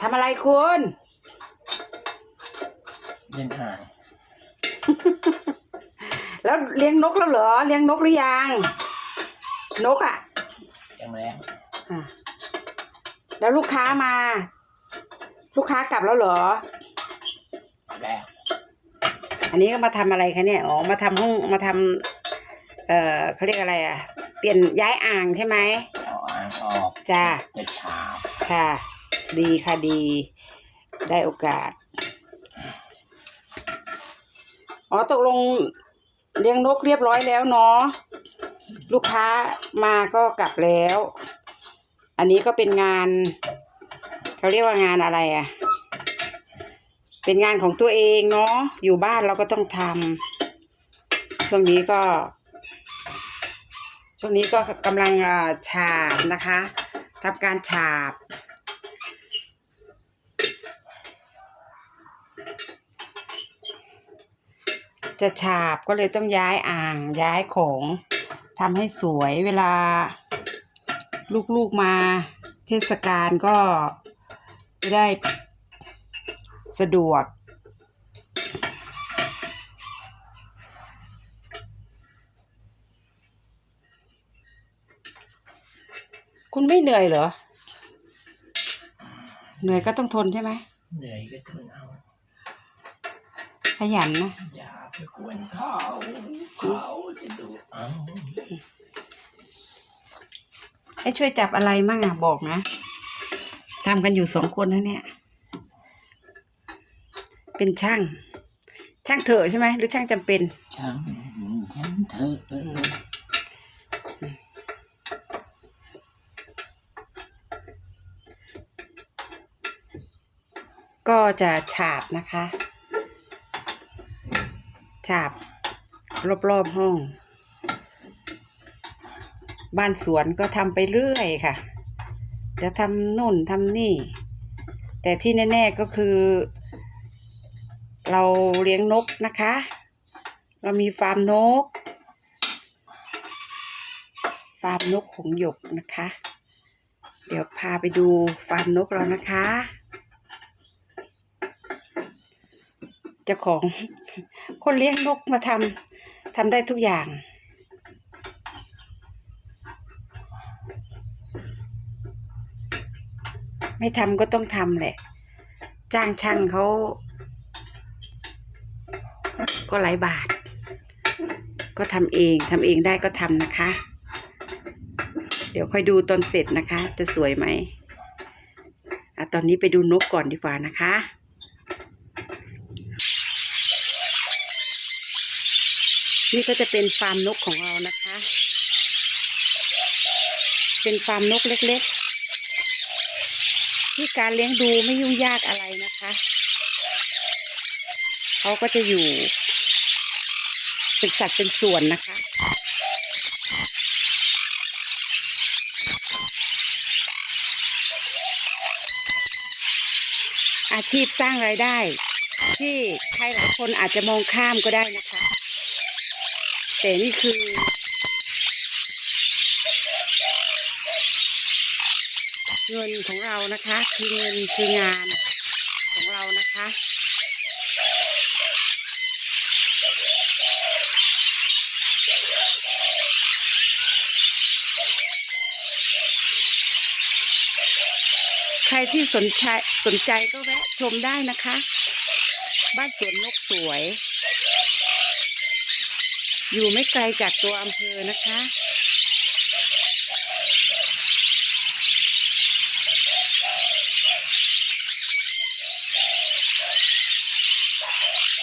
ทำอะไรคุณเล่นห่าง แล้วเลี้ยงนกแล้วเหรอ เลี้ยงนกหรือยัง นกอะยังแรงอะแล้วลูกค้ามา ลูกค้ากลับแล้วเหรอแล้ว อันนี้ก็มาทำอะไรคะเนี่ย อ๋อ มาทำห้อง มาทำเอ่อเขาเรียกอะไรอะ เปลี่ยนย้ายอ่างใช่ไหมเอาอ่างออกจ้าจะฉาบค่ะ ดีค่ะดีได้โอกาส อ๋อตกลงเลี้ยงนกเรียบร้อยแล้วเนาะลูกค้ามาก็กลับแล้ว อันนี้ก็เป็นงาน เขาเรียกว่างานอะไรอะ่ะ เป็นงานของตัวเองเนาะอยู่บ้านเราก็ต้องทำช่วงนี้ก็ ช่วงนี้ก็กำลังอ่าฉาบนะคะทำการฉาบ จะฉาบก็เลยต้องย้ายอ่างย้ายของทำให้สวยเวลา ลูกๆมาเทศกาลก็ได้สะดวก คุณไม่เหนื่อยเหรอ เหนื่อยก็ต้องทนใช่ไหมเหนื่อยก็ทนเอา ขยันนะ อย่าไปกวนเขาเขาจะดูเอาให้ช่วยจับอะไรมั่งอะบอกนะทำกันอยู่สองคนนะเนี่ย เป็นช่าง ช่างเถอะใช่ไหมหรือช่างจำเป็น ช่างฉันเธอเออก็จะฉาบนะคะ ฉาบ รอบ ๆ ห้อง บ้านสวนก็ทำไปเรื่อยค่ะ จะทำนู่นทำนี่ แต่ที่แน่ ๆ ก็คือ เราเลี้ยงนกนะคะ เรามีฟาร์มนก ฟาร์มนกหงหยกนะคะ เดี๋ยวพาไปดูฟาร์มนกเรานะคะ เจ้าของคนเลี้ยงนกมาทำทำได้ทุกอย่าง ไม่ทำก็ต้องทำแหละ จ้างช่างเขา ก็หลายบาท ก็ทำเองทำเองได้ก็ทำนะคะ เดี๋ยวค่อยดูตอนเสร็จนะคะ จะสวยไหมอะตอนนี้ไปดูนกก่อนดีกว่านะคะ นี่ก็จะเป็นฟาร์มนกของเรานะคะ เป็นฟาร์มนกเล็กๆ ที่การเลี้ยงดูไม่ยุ่งยากอะไรนะคะ เขาก็จะอยู่ เป็นสัตว์เป็นส่วนนะคะอาชีพสร้างรายได้ ที่ใครหลายคนอาจจะมองข้ามก็ได้นะคะ แต่นี่คือ เงินของเรานะคะ คือเงินคืองานของเรานะคะใครที่สนใจสนใจก็แวะชมได้นะคะ บ้านสวนนกสวย อยู่ไม่ไกลจากตัวอำเภอนะคะ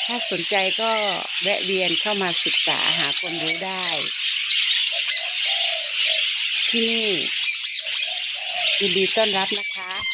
ถ้าสนใจก็แวะเวียนเข้ามาศึกษาหาความรู้ได้ ที่นี่ยินดีต้อนรับนะคะ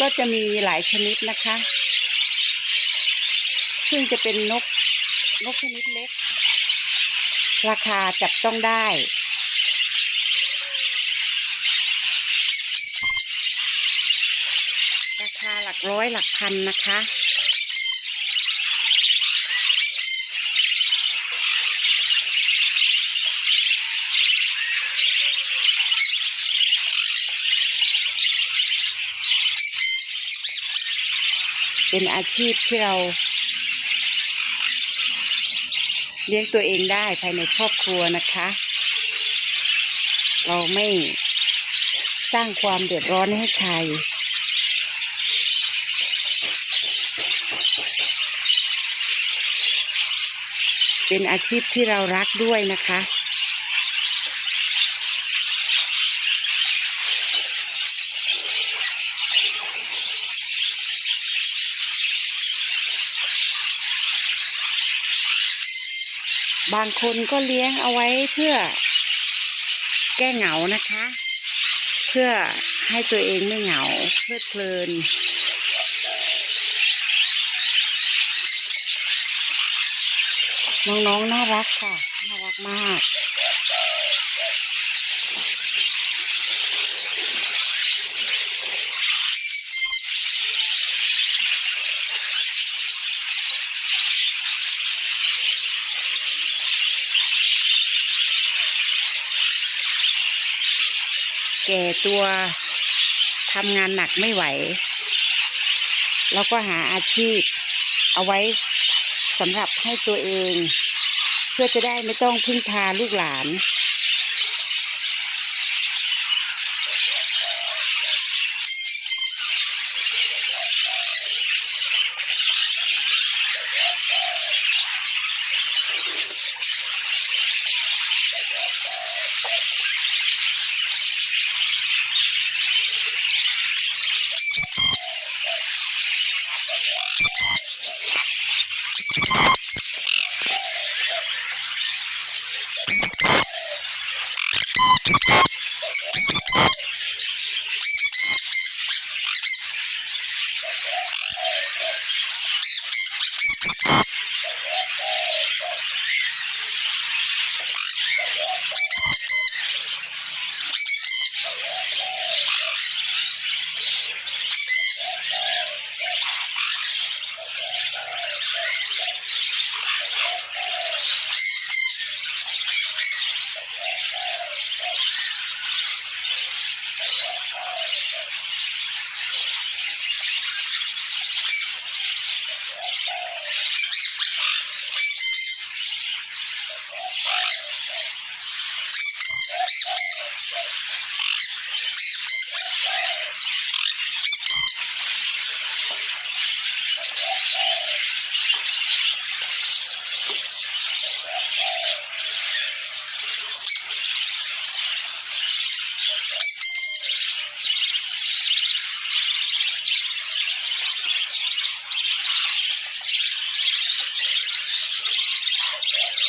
ก็จะมีหลายชนิดนะคะ ซึ่งจะเป็นนกนกชนิดเล็ก ราคาจับต้องได้ ร้อยหลักพันนะคะ เป็นอาชีพที่เราเลี้ยงตัวเองได้ภายในครอบครัวนะคะ เราไม่สร้างความเดือดร้อนให้ใคร เป็นอาชีพที่เรารักด้วยนะคะ บางคนก็เลี้ยงเอาไว้เพื่อแก้เหงานะคะ เพื่อให้ตัวเองไม่เหงาเพลิดเพลิน น้องๆน่ารักค่ะ น่ารักมาก แก่ตัวทำงานหนักไม่ไหว แล้วก็หาอาชีพเอาไว้ สำหรับให้ตัวเอง เพื่อจะได้ไม่ต้องพึ่งพาลูกหลาน